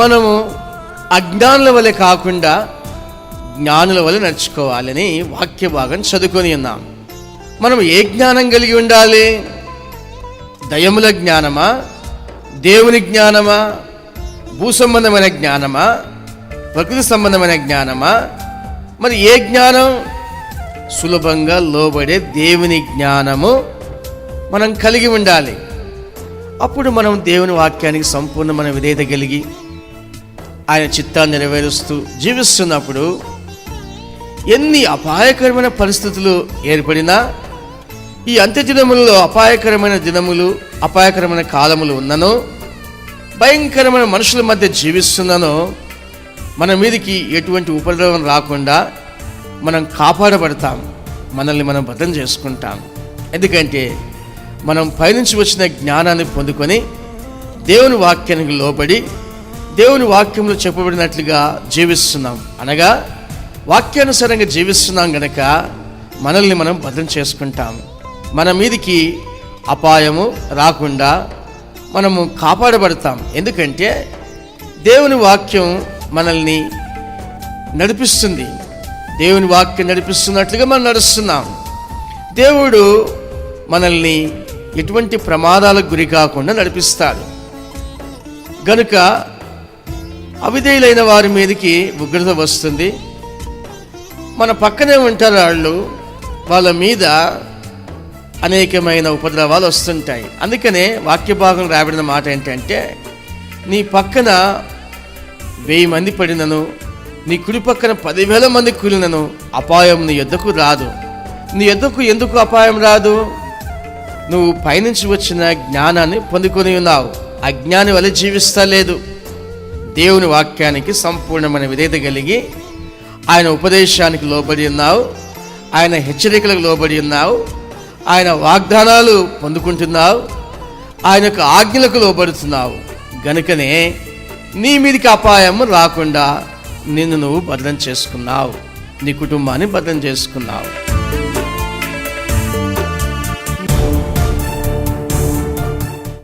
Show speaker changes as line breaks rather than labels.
మనము అజ్ఞానుల వలె కాకుండా జ్ఞానుల వలె నడుచుకోవాలని వాక్య భాగం చదువుకొని ఉన్నాం. మనం ఏ జ్ఞానం కలిగి ఉండాలి? దయముల జ్ఞానమా? దేవుని జ్ఞానమా? భూ సంబంధమైన జ్ఞానమా? ప్రకృతి సంబంధమైన జ్ఞానమా? మరి ఏ జ్ఞానం? సులభంగా లోబడే దేవుని జ్ఞానము మనం కలిగి ఉండాలి. అప్పుడు మనం దేవుని వాక్యానికి సంపూర్ణమైన విధేయత కలిగి ఆయన చిత్తాన్ని నెరవేరుస్తూ జీవిస్తున్నప్పుడు ఎన్ని అపాయకరమైన పరిస్థితులు ఏర్పడినా ఈ అంత్య దినములలో అపాయకరమైన దినములు అపాయకరమైన కాలములు ఉన్ననో భయంకరమైన మనుషుల మధ్య జీవిస్తున్నానో మన మీదకి ఎటువంటి ఉపద్రవం రాకుండా మనం కాపాడబడతాం మనల్ని మనం భద్రం చేసుకుంటాం. ఎందుకంటే మనం పైనుంచి వచ్చిన జ్ఞానాన్ని పొందుకొని దేవుని వాక్యానికి లోబడి దేవుని వాక్యంలో చెప్పబడినట్లుగా జీవిస్తున్నాం. అనగా వాక్యానుసారంగా జీవిస్తున్నాం గనక మనల్ని మనం భద్రం చేసుకుంటాం. మన మీదికి అపాయము రాకుండా మనము కాపాడబడతాం. ఎందుకంటే దేవుని వాక్యం మనల్ని నడిపిస్తుంది. దేవుని వాక్యం నడిపిస్తున్నట్లుగా మనం నడుస్తున్నాం. దేవుడు మనల్ని ఎటువంటి ప్రమాదాలకు గురి కాకుండా నడిపిస్తాడు. గనుక అవిధేయులైన వారి మీదకి ఉగ్రత వస్తుంది. మన పక్కనే ఉంటారు వాళ్ళు. వాళ్ళ మీద అనేకమైన ఉపద్రవాలు వస్తుంటాయి. అందుకనే వాక్య భాగం రాబడిన మాట ఏంటంటే నీ పక్కన వెయ్యి మంది పడినను నీ కుడి పక్కన పదివేల మంది కూలినను అపాయం నీ ఎద్దకు రాదు. నీ ఎద్దకు ఎందుకు అపాయం రాదు? నువ్వు పైనుంచి వచ్చిన జ్ఞానాన్ని పొందుకొని ఉన్నావు. అజ్ఞాని వల్ల జీవిస్తలేదు. దేవుని వాక్యానికి సంపూర్ణమైన విధేయత కలిగి ఆయన ఉపదేశానికి లోబడి ఉన్నావు. ఆయన హెచ్చరికలకు లోబడి ఉన్నావు. ఆయన వాగ్దానాలు పొందుకుంటున్నావు. ఆయన యొక్క ఆజ్ఞలకు లోబడుతున్నావు. గనుకనే నీ మీదకి అపాయం రాకుండా నిన్ను నువ్వు భద్రం చేసుకున్నావు. నీ కుటుంబాన్ని భద్రం చేసుకున్నావు.